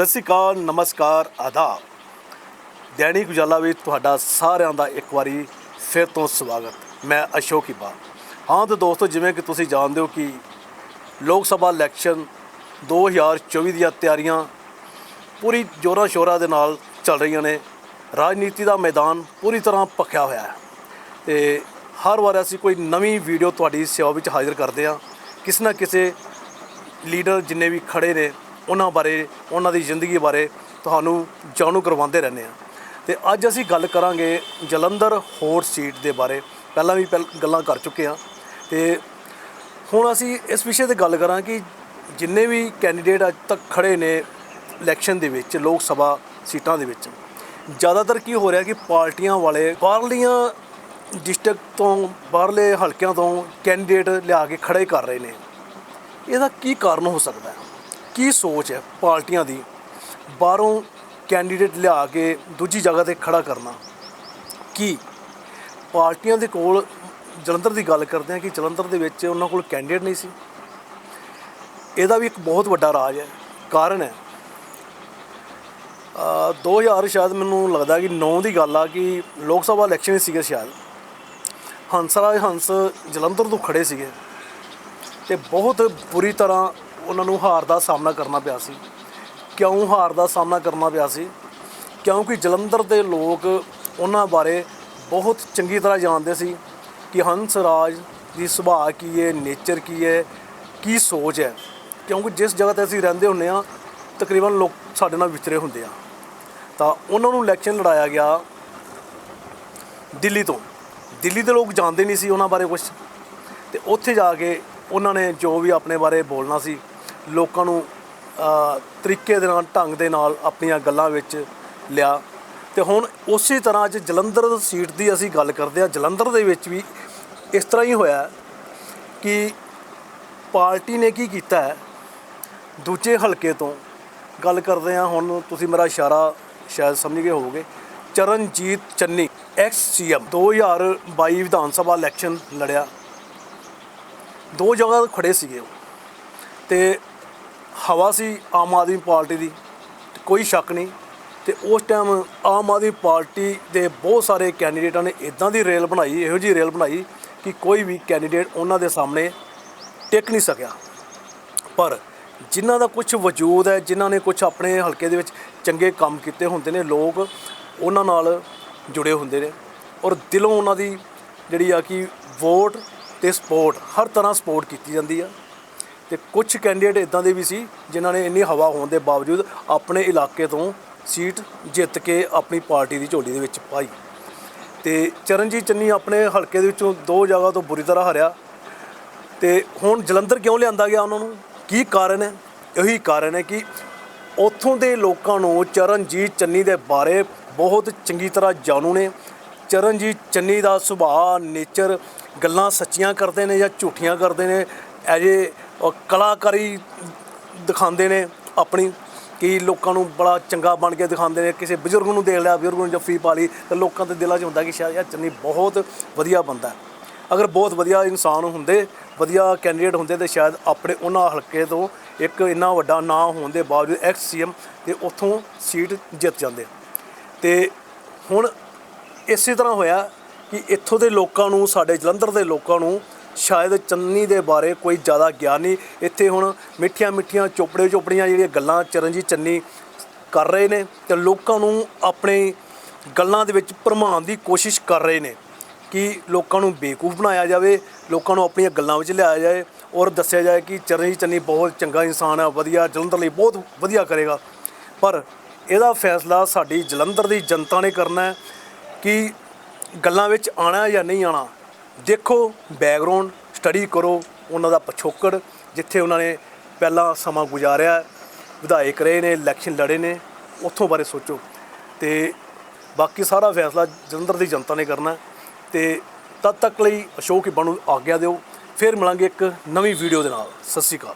ਸਤਿ ਸ਼੍ਰੀ ਅਕਾਲ, ਨਮਸਕਾਰ, ਆਦਾਬ। ਦੈਨਿਕ ਉਜਾਲਾ ਵਿੱਚ ਤੁਹਾਡਾ ਸਾਰਿਆਂ ਦਾ ਇੱਕ ਵਾਰੀ ਫਿਰ ਤੋਂ ਸਵਾਗਤ। ਮੈਂ ਅਸ਼ੋਕ ਇਬਾ ਹਾਂ ਤਾਂ ਦੋਸਤੋ, ਜਿਵੇਂ ਕਿ ਤੁਸੀਂ ਜਾਣਦੇ ਹੋ ਕਿ ਲੋਕ ਸਭਾ ਇਲੈਕਸ਼ਨ 2024 ਦੀਆਂ ਤਿਆਰੀਆਂ ਪੂਰੀ ਜੋਰਾਂ ਸ਼ੋਰਾਂ ਦੇ ਨਾਲ ਚੱਲ ਰਹੀਆਂ ਨੇ। ਰਾਜਨੀਤੀ ਦਾ ਮੈਦਾਨ ਪੂਰੀ ਤਰ੍ਹਾਂ ਪੱਕਿਆ ਹੋਇਆ ਹੈ। ਤੇ ਹਰ ਵਾਰ ਅਸੀਂ ਕੋਈ ਨਵੀਂ ਵੀਡੀਓ ਤੁਹਾਡੀ ਸੇਵਾ ਵਿੱਚ ਹਾਜ਼ਰ ਕਰਦੇ ਹਾਂ। ਕਿਸੇ ਨਾ ਕਿਸੇ ਲੀਡਰ ਜਿੰਨੇ ਵੀ ਖੜੇ ਨੇ ਉਹਨਾਂ ਬਾਰੇ, ਉਹਨਾਂ ਦੀ ਜ਼ਿੰਦਗੀ ਬਾਰੇ ਤੁਹਾਨੂੰ ਜਾਣੂ ਕਰਵਾਉਂਦੇ ਰਹਿੰਦੇ ਆ ਤੇ ਅੱਜ ਅਸੀਂ ਗੱਲ ਕਰਾਂਗੇ ਜਲੰਧਰ ਹੋਰ ਸੀਟ ਦੇ ਬਾਰੇ। ਪਹਿਲਾਂ ਵੀ ਪਹਿਲ, ਗੱਲਾਂ ਕਰ ਚੁੱਕੇ ਹਾਂ। ਤੇ ਹੁਣ ਅਸੀਂ ਇਸ ਵਿਸ਼ੇ ਤੇ ਗੱਲ ਕਰਾਂ ਕਿ ਜਿੰਨੇ ਵੀ ਕੈਂਡੀਡੇਟ ਅੱਜ ਤੱਕ ਖੜੇ ਨੇ ਇਲੈਕਸ਼ਨ ਦੇ ਵਿੱਚ, ਲੋਕ ਸਭਾ ਸੀਟਾਂ ਦੇ ਵਿੱਚ, ਜ਼ਿਆਦਾਤਰ ਕੀ ਹੋ ਰਿਹਾ ਕਿ ਪਾਰਟੀਆਂ ਵਾਲੇ ਬਾਹਰਲੀਆਂ ਡਿਸਟ੍ਰਿਕਟ ਤੋਂ, ਬਾਹਰਲੇ ਹਲਕਿਆਂ ਤੋਂ ਕੈਂਡੀਡੇਟ ਲਿਆ ਕੇ ਖੜੇ ਕਰ ਰਹੇ ਨੇ। ਇਹਦਾ ਕੀ ਕਾਰਨ ਹੋ ਸਕਦਾ ਹੈ? ਕੀ ਸੋਚ ਹੈ ਪਾਰਟੀਆਂ ਦੀ? ਬਾਹਰੋਂ ਕੈਂਡੀਡੇਟ ਲਿਆ ਕੇ ਦੂਜੀ ਜਗ੍ਹਾ ਤੇ ਖੜਾ ਕਰਨਾ। ਕੀ ਪਾਰਟੀਆਂ ਦੇ ਕੋਲ ਜਲੰਧਰ ਦੀ ਗੱਲ ਕਰਦੇ ਹਾਂ ਕਿ ਜਲੰਧਰ ਦੇ ਵਿੱਚ ਉਹਨਾਂ ਕੋਲ ਕੈਂਡੀਡੇਟ ਨਹੀਂ ਸੀ? ਇਹਦਾ ਵੀ ਇੱਕ ਬਹੁਤ ਵੱਡਾ ਰਾਜ ਹੈ। ਕਾਰਨ ਹੈ ਅ 2000 ਸ਼ਾਇਦ ਮੈਨੂੰ ਲੱਗਦਾ ਕਿ 9 ਦੀ ਗੱਲ ਆ ਕਿ ਲੋਕ ਸਭਾ ਇਲੈਕਸ਼ਨ ਹੀ ਸੀਗੇ ਸ਼ਾਇਦ। ਹੰਸਰਾਜ ਹੰਸ ਜਲੰਧਰ ਤੋਂ ਖੜੇ ਸੀਗੇ ਤੇ ਬਹੁਤ ਬੁਰੀ ਤਰ੍ਹਾਂ ਉਹਨਾਂ ਨੂੰ ਹਾਰ ਦਾ ਸਾਹਮਣਾ ਕਰਨਾ ਪਿਆ ਸੀ। ਕਿਉਂ ਹਾਰ ਦਾ ਸਾਹਮਣਾ ਕਰਨਾ ਪਿਆ ਸੀ? ਕਿਉਂਕਿ ਜਲੰਧਰ ਦੇ ਲੋਕ ਉਹਨਾਂ ਬਾਰੇ ਬਹੁਤ ਚੰਗੀ ਤਰ੍ਹਾਂ ਜਾਣਦੇ ਸੀ ਕਿ ਹੰਸ ਰਾਜ ਦੀ ਸੁਭਾਅ ਕੀ ਹੈ, ਨੇਚਰ ਕੀ ਹੈ, ਕੀ ਸੋਚ ਹੈ। ਕਿਉਂਕਿ ਜਿਸ ਜਗ੍ਹਾ ਤੇ ਅਸੀਂ ਰਹਿੰਦੇ ਹੁੰਨੇ ਆ ਤਕਰੀਬਨ ਲੋਕ ਸਾਡੇ ਨਾਲ ਵਿਚਰੇ ਹੁੰਦੇ ਆ। ਤਾਂ ਉਹਨਾਂ ਨੂੰ ਇਲੈਕਸ਼ਨ ਲੜਾਇਆ ਗਿਆ ਦਿੱਲੀ ਤੋਂ। ਦਿੱਲੀ ਦੇ ਲੋਕ ਜਾਣਦੇ ਨਹੀਂ ਸੀ ਉਹਨਾਂ ਬਾਰੇ ਕੁਝ ਤੇ ਉੱਥੇ ਜਾ ਕੇ ਉਹਨਾਂ ਨੇ ਜੋ ਵੀ ਆਪਣੇ ਬਾਰੇ ਬੋਲਣਾ ਸੀ ਲੋਕਾਂ ਨੂੰ ਤਰੀਕੇ ਦੇ ਨਾਲ, ਢੰਗ ਦੇ ਨਾਲ ਆਪਣੀਆਂ ਗੱਲਾਂ ਵਿੱਚ ਲਿਆ। ਤੇ ਹੁਣ ਉਸੇ ਤਰ੍ਹਾਂ ਅੱਜ ਜਲੰਧਰ ਸੀਟ ਦੀ ਅਸੀਂ ਗੱਲ ਕਰਦੇ ਆ ਜਲੰਧਰ ਦੇ ਵਿੱਚ ਵੀ ਇਸ ਤਰ੍ਹਾਂ ਹੀ ਹੋਇਆ ਕਿ ਪਾਰਟੀ ਨੇ ਕੀ ਕੀਤਾ ਹੈ? ਦੂਜੇ ਹਲਕੇ ਤੋਂ ਗੱਲ ਕਰਦੇ ਆ ਹੁਣ ਤੁਸੀਂ ਮੇਰਾ ਇਸ਼ਾਰਾ ਸ਼ਾਇਦ ਸਮਝ ਗਏ ਹੋਵੋਗੇ। Charanjit Channi X CM 2022 Vidhan Sabha election ਲੜਿਆ। ਦੋ ਜਗ੍ਹਾ ਖੜੇ ਸੀਗੇ ਉਹ। ਤੇ ਹਵਾ ਸੀ ਆਮ ਆਦਮੀ ਪਾਰਟੀ ਦੀ, ਕੋਈ ਸ਼ੱਕ ਨਹੀਂ। ਤੇ ਉਸ ਟਾਈਮ ਆਮ ਆਦਮੀ ਪਾਰਟੀ ਦੇ ਬਹੁਤ ਸਾਰੇ ਕੈਂਡੀਡੇਟਾਂ ਨੇ ਇਦਾਂ ਦੀ ਰੇਲ ਬਣਾਈ, ਇਹੋ ਜੀ ਰੇਲ ਬਣਾਈ ਕਿ ਕੋਈ ਵੀ ਕੈਂਡੀਡੇਟ ਉਹਨਾਂ ਦੇ ਸਾਹਮਣੇ ਟਿਕ ਨਹੀਂ ਸਕਿਆ। ਪਰ ਜਿਨ੍ਹਾਂ ਦਾ ਕੁਝ ਵਜੂਦ ਹੈ, ਜਿਨ੍ਹਾਂ ਨੇ ਕੁਝ ਆਪਣੇ ਹਲਕੇ ਦੇ ਵਿੱਚ ਚੰਗੇ ਕੰਮ ਕੀਤੇ ਹੁੰਦੇ ਨੇ, ਲੋਕ ਉਹਨਾਂ ਨਾਲ ਜੁੜੇ ਹੁੰਦੇ ਨੇ ਔਰ ਦਿਲੋਂ ਉਹਨਾਂ ਦੀ ਜਿਹੜੀ ਆ ਕਿ ਵੋਟ ਤੇ ਸਪੋਰਟ, ਹਰ ਤਰ੍ਹਾਂ ਸਪੋਰਟ ਕੀਤੀ ਜਾਂਦੀ ਆ। ਤੇ ਕੁਝ ਕੈਂਡੀਡੇਟ ਇਦਾਂ ਦੇ ਵੀ ਸੀ ਜਿਨ੍ਹਾਂ ਨੇ ਇੰਨੀ ਹਵਾ ਹੋਣ ਦੇ ਬਾਵਜੂਦ ਆਪਣੇ ਇਲਾਕੇ ਤੋਂ ਸੀਟ ਜਿੱਤ ਕੇ ਆਪਣੀ ਪਾਰਟੀ ਦੀ ਝੋਲੀ ਦੇ ਵਿੱਚ ਪਾਈ। ਤੇ ਚਰਨਜੀਤ ਚੰਨੀ ਆਪਣੇ ਹਲਕੇ ਦੇ ਵਿੱਚੋਂ ਦੋ ਜਗ੍ਹਾ ਤੋਂ ਬੁਰੀ ਤਰ੍ਹਾਂ ਹਾਰਿਆ। ਤੇ ਹੁਣ ਜਲੰਧਰ ਕਿਉਂ ਲਿਆਂਦਾ ਗਿਆ ਉਹਨਾਂ ਨੂੰ? ਕੀ ਕਾਰਨ ਹੈ? ਇਹੀ ਕਾਰਨ ਹੈ ਕਿ ਉੱਥੋਂ ਦੇ ਲੋਕਾਂ ਨੂੰ ਚਰਨਜੀਤ ਚੰਨੀ ਦੇ ਬਾਰੇ ਬਹੁਤ ਚੰਗੀ ਤਰ੍ਹਾਂ ਜਾਣੂ ਨੇ। ਚਰਨਜੀਤ ਚੰਨੀ ਦਾ ਸੁਭਾਅ, ਨੇਚਰ, ਗੱਲਾਂ ਸੱਚੀਆਂ ਕਰਦੇ ਨੇ ਜਾਂ ਝੂਠੀਆਂ ਕਰਦੇ ਨੇ। ਐਜੇ ਕਲਾਕਾਰੀ ਦਿਖਾਉਂਦੇ ਨੇ ਆਪਣੀ, ਕਿ ਲੋਕਾਂ ਨੂੰ ਬੜਾ ਚੰਗਾ ਬਣ ਕੇ ਦਿਖਾਉਂਦੇ ਨੇ, ਕਿਸੇ ਬਜ਼ੁਰਗ ਨੂੰ ਦੇਖ ਲਿਆ, ਬਜ਼ੁਰਗ ਨੂੰ ਜੱਫੀ ਪਾ ਲਈ, ਤੇ ਲੋਕਾਂ ਦੇ ਦਿਲਾਂ 'ਚ ਹੁੰਦਾ ਕਿ ਸ਼ਾਇਦ ਯਾਰ ਚੰਨੀ ਬਹੁਤ ਵਧੀਆ ਬੰਦਾ ਅਗਰ ਬਹੁਤ ਵਧੀਆ ਇਨਸਾਨ ਹੁੰਦੇ, ਵਧੀਆ ਕੈਂਡੀਡੇਟ ਹੁੰਦੇ, ਤੇ ਸ਼ਾਇਦ ਆਪਣੇ ਉਹਨਾਂ ਹਲਕੇ ਤੋਂ ਇੱਕ ਇੰਨਾ ਵੱਡਾ ਨਾਂ ਹੋਣ ਦੇ ਬਾਵਜੂਦ ਐਕਸ ਸੀਐਮ ਤੇ ਉੱਥੋਂ ਸੀਟ ਜਿੱਤ ਜਾਂਦੇ। ਤੇ ਹੁਣ ਇਸੇ ਤਰ੍ਹਾਂ ਹੋਇਆ ਕਿ ਇੱਥੋਂ ਦੇ ਲੋਕਾਂ ਨੂੰ, ਸਾਡੇ ਜਲੰਧਰ ਦੇ ਲੋਕਾਂ ਨੂੰ ਸ਼ਾਇਦ ਚੰਨੀ ਦੇ ਬਾਰੇ ਕੋਈ ਜ਼ਿਆਦਾ ਗਿਆਨ ਨਹੀਂ। ਇੱਥੇ ਹੁਣ ਮਿੱਠੀਆਂ ਮਿੱਠੀਆਂ ਚੋਪੜੇ ਚੋਪੜੀਆਂ ਜਿਹੜੀਆਂ ਗੱਲਾਂ ਚਰਨਜੀਤ ਚੰਨੀ ਕਰ ਰਹੇ ਨੇ ਤੇ ਲੋਕਾਂ ਨੂੰ ਆਪਣੇ ਗੱਲਾਂ ਦੇ ਵਿੱਚ ਭਰਮਾਉਣ ਦੀ ਕੋਸ਼ਿਸ਼ ਕਰ ਰਹੇ ਨੇ ਕਿ ਲੋਕਾਂ ਨੂੰ ਬੇਕੂਫ ਬਣਾਇਆ ਜਾਵੇ, ਲੋਕਾਂ ਨੂੰ ਆਪਣੀਆਂ ਗੱਲਾਂ ਵਿੱਚ ਲਿਆਇਆ ਜਾਏ ਔਰ ਦੱਸਿਆ ਜਾਏ ਕਿ ਚਰਨਜੀਤ ਚੰਨੀ ਬਹੁਤ ਚੰਗਾ ਇਨਸਾਨ ਹੈ ਵਧੀਆ, ਜਲੰਧਰ ਲਈ ਬਹੁਤ ਵਧੀਆ ਕਰੇਗਾ। ਪਰ ਇਹਦਾ ਫੈਸਲਾ ਸਾਡੀ ਜਲੰਧਰ ਦੀ ਜਨਤਾ ਨੇ ਕਰਨਾ ਹੈ ਕਿ ਗੱਲਾਂ ਵਿੱਚ ਆਣਾ ਜਾਂ ਨਹੀਂ ਆਣਾ ਦੇਖੋ ਬੈਕਗ੍ਰਾਉਂਡ ਸਟੱਡੀ ਕਰੋ, ਉਹਨਾਂ ਦਾ ਪਿਛੋਕੜ, ਜਿੱਥੇ ਉਹਨਾਂ ਨੇ ਪਹਿਲਾਂ ਸਮਾਂ ਗੁਜ਼ਾਰਿਆ, ਵਿਧਾਇਕ ਰਹੇ ਨੇ ਇਲੈਕਸ਼ਨ ਲੜੇ ਨੇ, ਉੱਥੋਂ ਬਾਰੇ ਸੋਚੋ। ਤੇ ਬਾਕੀ ਸਾਰਾ ਫੈਸਲਾ ਜਲੰਧਰ ਦੀ ਜਨਤਾ ਨੇ ਕਰਨਾ। ਹੈ ਤੇ ਤਦ ਤੱਕ ਲਈ ਅਸ਼ੋਕ ਇਬਾਨੂੰ ਆਗਿਆ ਦਿਓ। ਫਿਰ ਮਿਲਾਂਗੇ ਇੱਕ ਨਵੀਂ ਵੀਡੀਓ ਦੇ ਨਾਲ। ਸਤਿ ਸ਼੍ਰੀ ਅਕਾਲ।